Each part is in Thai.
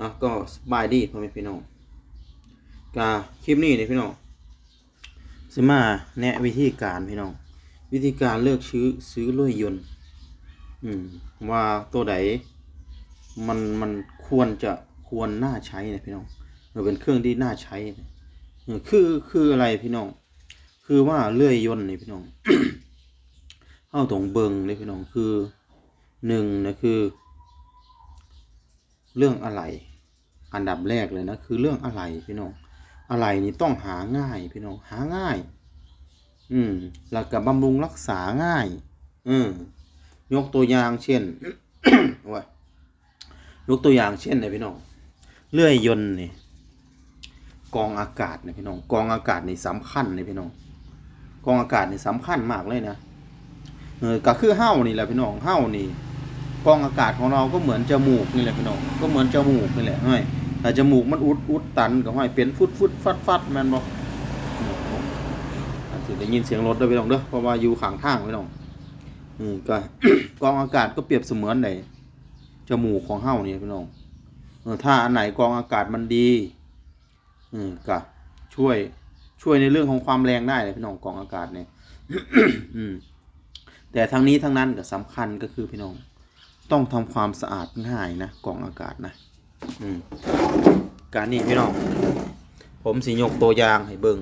อะก็สบายดีพ่อแม่พี่น้องกาคลิปนี้เนี่ยพี่น้องสิมาแนะวิธีการพี่น้อง วิธีการเลือกซื้อซื้อรถยนต์ อืม ว่าตัวไหนมันมันควรจะควรน่าใช้เนี่ยพี่น้องหรือเป็นเครื่องที่น่าใช้เนี่ยคือคืออะไรพี่น้อง คือว่าเลื่อยยนต์นี่พี่น้องเข้าตรงเบิงเลยพี่น้องคือหนึ่งนะคือ เรื่องอะไร อันดับแรกเลยนะคือเรื่องอะไรพี่น้องอะไรนี่ต้องหาง่ายพี่น้องหาง่าย อืมแล้วก็บำรุงรักษาง่าย อืมยกตัวอย่างเช่นว่ายกตัวอย่างเช่นนะพี่น้องเลื่อยยนต์นี่กองอากาศนะพี่น้องกองอากาศนี่สำคัญนะพี่น้องกองอากาศนี่สำคัญมากเลยนะเออก็คือเฮ้านี่แหละพี่น้องเฮ้านี่ กองอากาศของเราก็เหมือนจมูกนี่แหละพี่น้องก็เหมือนจมูกนี่แหละห้อยแต่จมูกมันอุดอุดตันก็ห้อยเป็นฟุดฟุดฟัดฟัดแมนบอาจจะได้ยินเสียงรถด้วยพี่น้องเด้อเพราะว่าอยู่ข้างทางพี่น้องอืมก็กองอากาศก็เปรียบเสมือนในจมูกของเฮ้านี่พี่น้องถ้าอันไหนกองอากาศมันดี อืมก็ช่วยช่วยในเรื่องของความแรงได้เลยพี่น้องกองอากาศเนี่ยอืมแต่ทั้งนี้ทั้งนั้นก็สำคัญก็คือพี่น้อง ต้องทำความสะอาดง่ายนะกล่องอากาศนะอืมการนี้พี่น้องผมสิยกตัวอย่างให้เบิง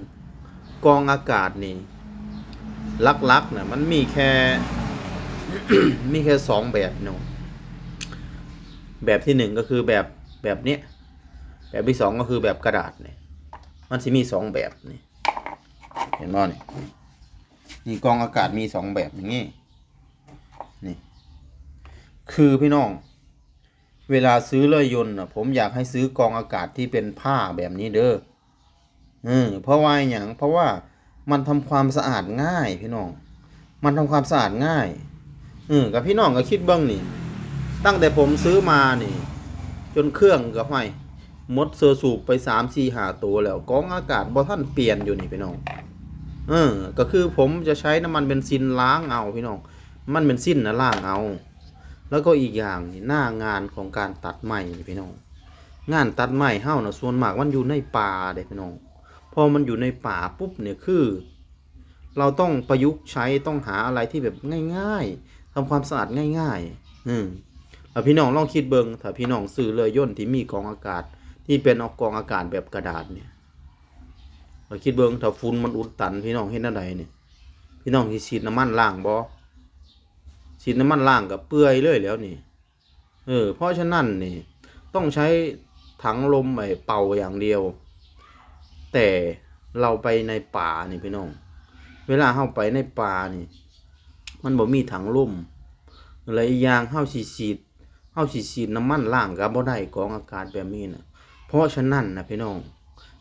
กล่องอากาศนี่ลักๆเนี่ยมันมีแค่ มีแค่สองแบบพี่น้องแบบที่หนึ่งก็คือแบบแบบเนี้ยแบบที่สองก็คือแบบกระดาษเนี่ยมันจะมีสองแบบนี่เห็นบ่นี่นี่กองอากาศมีสองแบบอย่างนี้นี่ คือพี่น้อง เวลาซื้อเลื่อยยนต์ผมอยากให้ซื้อกองอากาศที่เป็นผ้าแบบนี้เด้ออืมเพราะว่าอย่างเพราะว่ามันทำความสะอาดง่ายพี่น้อง มันทำความสะอาดง่ายอืมกับพี่น้องก็คิดเบ้างนี่ ตั้งแต่ผมซื้อมานี่ จนเครื่องก็ห้อยมดเซอร์สูบไปสามสี่หาตัวแล้วกองอากาศบ่ท่านเปลี่ยนอยู่นี่พี่น้อง เออ ก็คือผมจะใช้น้ำมันเบนซินล้างเอาพี่น้อง มันเป็นซินนะล้างเอา แล้วก็อีกอย่างหน้างานของการตัดไม้นี่พี่น้อง งานตัดไม้เฮ้านะส่วนมากมันอยู่ในป่าเด็พี่น้อง พอมันอยู่ในป่าปุ๊บเนี่ยคือ เราต้องประยุกต์ใช้ต้องหาอะไรที่แบบง่าย ๆทำความสะอาดง่าย ๆ อืมแล้วพี่น้องลองคิดเบิงถ้าพี่น้องซื้อเรือย่นที่มีกองอากาศ ที่เป็นเอากองอากาศแบบกระดาษเนี่ยเราคิดเบิงถ้าฝุ่นมันอุดตัน พี่น้องเห็นอะไรเนี่ยพี่น้องที่ฉีดน้ำมันล้างบ่ ฉีดน้ำมันล้างกับเปื่อยเลยแล้วนี่เออเพราะฉะนั้นนี่ต้องใช้ถังลมไอ้เป่าอย่างเดียว แต่เราไปในป่านี่พี่น้อง เวลาเข้าไปในป่านี่ มันบ่มีถังลมอะไรอย่างเข้าฉีดฉีดเข้าฉีดฉีดน้ำมันล้างกับบ่ได้กองอากาศแบบนี้นะเพราะฉะนั้นนะพี่น้อง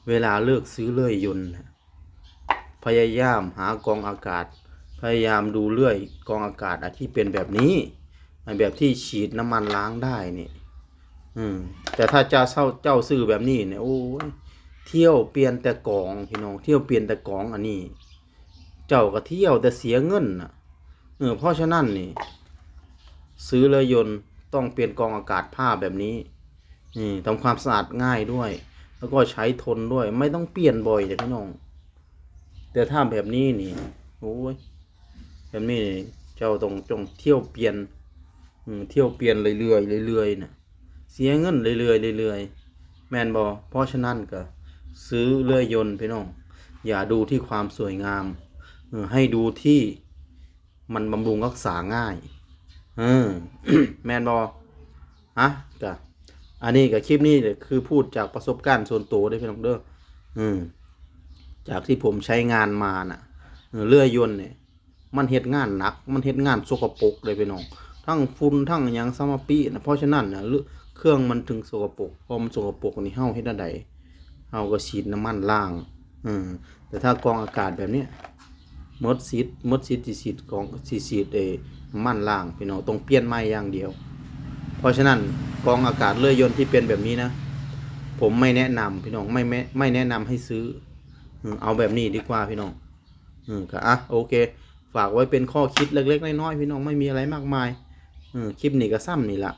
เวลาเลือกซื้อเลื่อยยนต์นะพยายามหากองอากาศ พยายามดูเลื่อยกองอากาศอะที่เป็นแบบนี้แบบที่ฉีดน้ำมันล้างได้นี่ อืม แต่ถ้าจ้าเช่าเจ้าซื้อแบบนี้เนี่ยโอ้ยเที่ยวเปลี่ยนแต่กองพี่น้องเที่ยวเปลี่ยนแต่กองอันนี้ เจ้าก็เที่ยวแต่เสียเงินน่ะเออเพราะฉะนั้นนี่ ซื้อเรือยนต์ต้องเปลี่ยนกองอากาศผ้าแบบนี้นี่ทำความสะอาดง่ายด้วย แล้วก็ใช้ทนด้วย ไม่ต้องเปลี่ยนบ่อยเลยพี่น้อง แต่ถ้าแบบนี้นี่โอ้ย แบบนี้นี่เจ้าต้องจงเที่ยวเปลี่ยนเที่ยวเปลี่ยนเรื่อยๆเรื่อยๆน่ะเสียเงินเรื่อยๆเรื่อยๆแมนบอเพราะฉะนั้นก็ซื้อเรือยนต์พี่น้อง อย่าดูที่ความสวยงามให้ดูที่มันบำรุงรักษาง่ายเออแมนบอฮะจ้ะอันนี้กับคลิปนี้เนี่ยคือพูดจากประสบการณ์ส่วนตัวได้พี่น้องเด้ออืมจากที่ผมใช้งานมาน่ะเออเรือยนต์เนี่ย มันเฮ็ดงานหนัก มันเฮ็ดงานสกปรกเลยพี่น้อง ทั้งฝุ่นทั้งยังสมาปีนะเพราะฉะนั้นนะเครื่องมันถึงสกปรกพอมันสกปรกนี่เฮาเฮ็ดได้เฮาก็ฉีดน้ำมันล้างอืมแต่ถ้ากองอากาศแบบเนี้ยมดซีดมดซีดที่ฉีดกองสิฉีดเอน้ำมันล้างพี่น้องต้องเปลี่ยนใหม่อย่างเดียว เพราะฉะนั้นกองอากาศเลื่อยยนต์ที่เป็นแบบนี้นะ ผมไม่แนะนำพี่น้องไม่ไม่ไม่แนะนำให้ซื้อ เอาแบบนี้ดีกว่าพี่น้อง อืมก็อะโอเค ฝากไว้เป็นข้อคิดเล็กๆน้อยๆพี่น้องไม่มีอะไรมากมายอคลิปนี้ก็ซ้ำนี่ละ